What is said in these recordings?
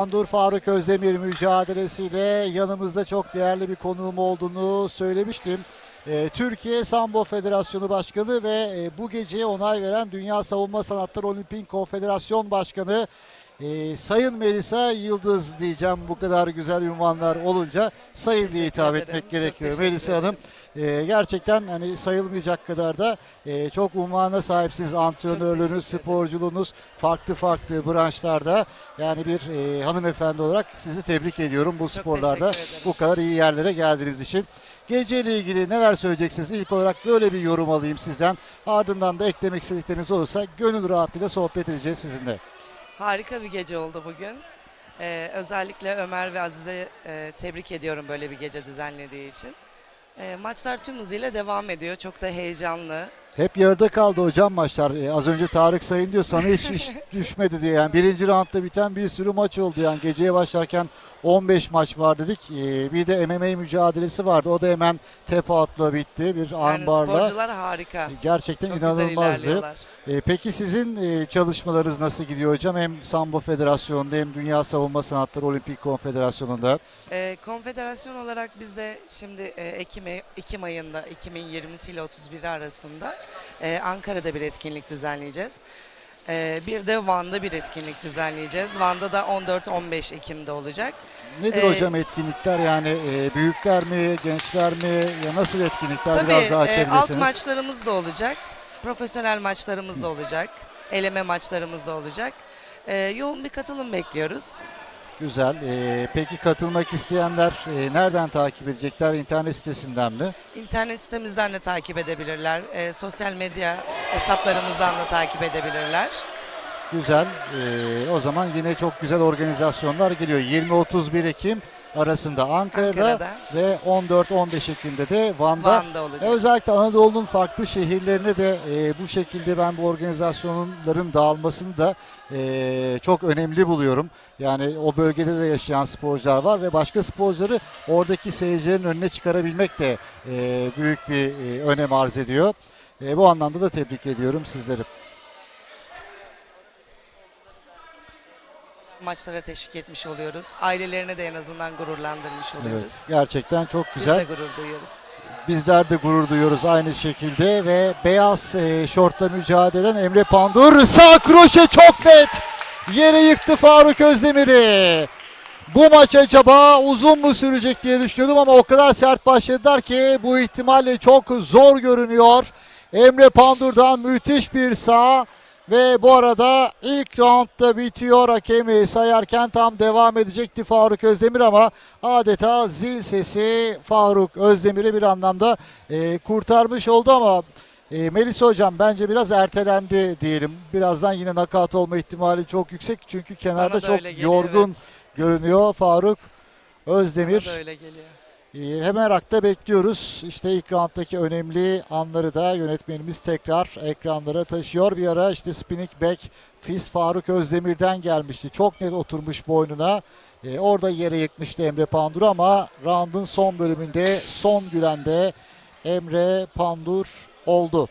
Andur Faruk Özdemir mücadelesiyle yanımızda çok değerli bir konuğum olduğunu söylemiştim. Ee, Türkiye Sambo Federasyonu Başkanı ve e, bu geceye onay veren Dünya Savunma Sanatları Olimpik Konfederasyon Başkanı e, Sayın Melisa Yıldız diyeceğim bu kadar güzel ünvanlar olunca Sayın diye hitap ederim. etmek Çok gerekiyor. Melisa Hanım e, gerçekten hani sayılmayacak kadar da e, çok unvana sahipsiniz. Antrenörlüğünüz, sporculuğunuz farklı farklı branşlarda. Yani bir e, hanımefendi olarak sizi tebrik ediyorum bu sporlarda. teşekkür ederim. Bu kadar iyi yerlere geldiğiniz için. Geceyle ilgili neler söyleyeceksiniz? İlk olarak böyle bir yorum alayım sizden. Ardından da eklemek istedikleriniz olursa gönül rahatlığıyla sohbet edeceğiz sizinle. Harika bir gece oldu bugün. Ee, özellikle Ömer ve Azize e, tebrik ediyorum böyle bir gece düzenlediği için. Ee, maçlar tüm hızıyla devam ediyor. Çok da heyecanlı. Hep yarıda kaldı hocam maçlar. Ee, az önce Tarık Sayın diyor sana hiç iş düşmedi diye. Yani birinci roundda biten bir sürü maç oldu. Yani geceye başlarken 15 maç var dedik. Ee, bir de MMA mücadelesi vardı. O da hemen tepe atla bitti. Bir Yani ambarla. sporcular harika. Gerçekten Çok güzel inanılmazdı. ilerliyorlar. Ee, peki sizin e, çalışmalarınız nasıl gidiyor hocam? Hem Sambo Federasyonu'nda hem Dünya Savunma Sanatları Olimpik Konfederasyonu'nda. Ee, konfederasyon olarak biz de şimdi e, Ekim, Ekim ayında 2020 ile 31 arasında e, Ankara'da bir etkinlik düzenleyeceğiz. Ee, bir de Van'da bir etkinlik düzenleyeceğiz. Van'da da 14-15 Ekim'de olacak. Nedir Ee, hocam etkinlikler? Yani e, büyükler mi, gençler mi? Ya nasıl etkinlikler? Tabii Biraz daha e, alt açabilirsiniz. maçlarımız da olacak. Profesyonel maçlarımız da olacak. Eleme maçlarımız da olacak. E, yoğun bir katılım bekliyoruz. Güzel. Ee, peki katılmak isteyenler e, nereden takip edecekler? İnternet sitesinden mi? İnternet sitemizden de takip edebilirler. E, sosyal medya hesaplarımızdan da takip edebilirler. Güzel. Ee, o zaman yine çok güzel organizasyonlar geliyor. 20-31 Ekim arasında Ankara'da, Ankara'da. ve 14-15 Ekim'de de Van'da. Van'da olacak. Özellikle Anadolu'nun farklı şehirlerine de e, bu şekilde ben bu organizasyonların dağılmasını da e, çok önemli buluyorum. Yani o bölgede de yaşayan sporcular var ve başka sporcuları oradaki seyircilerin önüne çıkarabilmek de e, büyük bir e, önem arz ediyor. E, bu anlamda da tebrik ediyorum sizleri. Maçlara teşvik etmiş oluyoruz. Ailelerine de en azından gururlandırmış Evet, oluyoruz. gerçekten çok Biz güzel. de gurur duyuyoruz. Bizler de gurur duyuyoruz aynı şekilde ve beyaz e, şortla mücadele eden Emre Pandur sağ kroşe çok net yere yıktı Faruk Özdemir'i. Bu maç acaba uzun mu sürecek diye düşünüyordum ama o kadar sert başladılar ki bu ihtimalle çok zor görünüyor. Emre Pandur'dan müthiş bir sağ ve bu arada ilk roundda bitiyor hakemi sayarken tam devam edecekti Faruk Özdemir ama adeta zil sesi Faruk Özdemir'i bir anlamda e, kurtarmış oldu ama e, Melisa Hocam bence biraz ertelendi diyelim. Birazdan yine nakat olma ihtimali çok yüksek çünkü kenarda Bana da çok öyle geliyor, yorgun görünüyor Faruk Bana Özdemir. da öyle geliyor. Ee, Hemen rakta bekliyoruz. İşte ilk rounddaki önemli anları da yönetmenimiz tekrar ekranlara taşıyor. Bir ara işte spinning back fist Faruk Özdemir'den gelmişti. Çok net oturmuş boynuna. Ee, orada yere yıkmıştı Emre Pandur ama round'un son bölümünde son gülen de Emre Pandur oldu.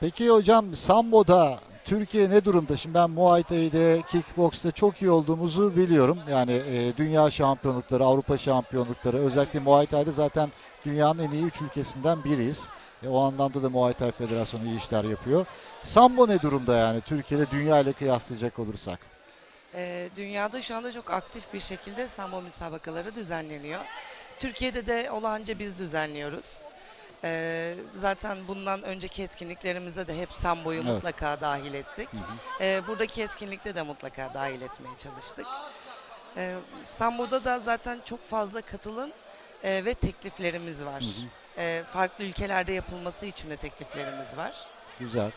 Peki hocam Sambo'da Türkiye ne durumda? Şimdi ben Muay Thai'de, kickbox'ta çok iyi olduğumuzu biliyorum. Yani e, dünya şampiyonlukları, Avrupa şampiyonlukları, özellikle Muay Thai'de zaten dünyanın en iyi üç ülkesinden biriyiz. E, o anlamda da Muay Thai Federasyonu iyi işler yapıyor. Sambo ne durumda yani Türkiye'de dünya ile kıyaslayacak olursak? Ee, dünyada şu anda çok aktif bir şekilde sambo müsabakaları düzenleniyor. Türkiye'de de olanca biz düzenliyoruz. Ee, zaten bundan önceki etkinliklerimize de hep samboyu Evet. mutlaka dahil ettik. Ee, buradaki etkinlikte de mutlaka dahil etmeye çalıştık. Ee, samboda da zaten çok fazla katılım e, ve tekliflerimiz var. Ee, farklı ülkelerde yapılması için de tekliflerimiz var. Güzel.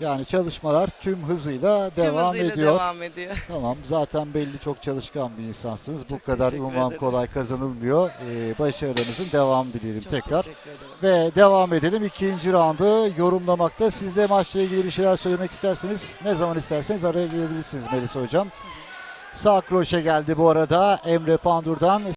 Yani çalışmalar tüm hızıyla Tüm devam hızıyla ediyor. devam ediyor. Tamam zaten belli çok çalışkan bir insansınız. Bu Çok kadar teşekkür unvan ederim. kolay kazanılmıyor. Ee, başarılarınızın devamı dileyelim Çok tekrar. teşekkür ederim. Ve devam edelim ikinci roundu yorumlamakta. Siz de maçla ilgili bir şeyler söylemek isterseniz ne zaman isterseniz araya girebilirsiniz Melisa Hocam. Sağ kroşe geldi bu arada Emre Pandur'dan.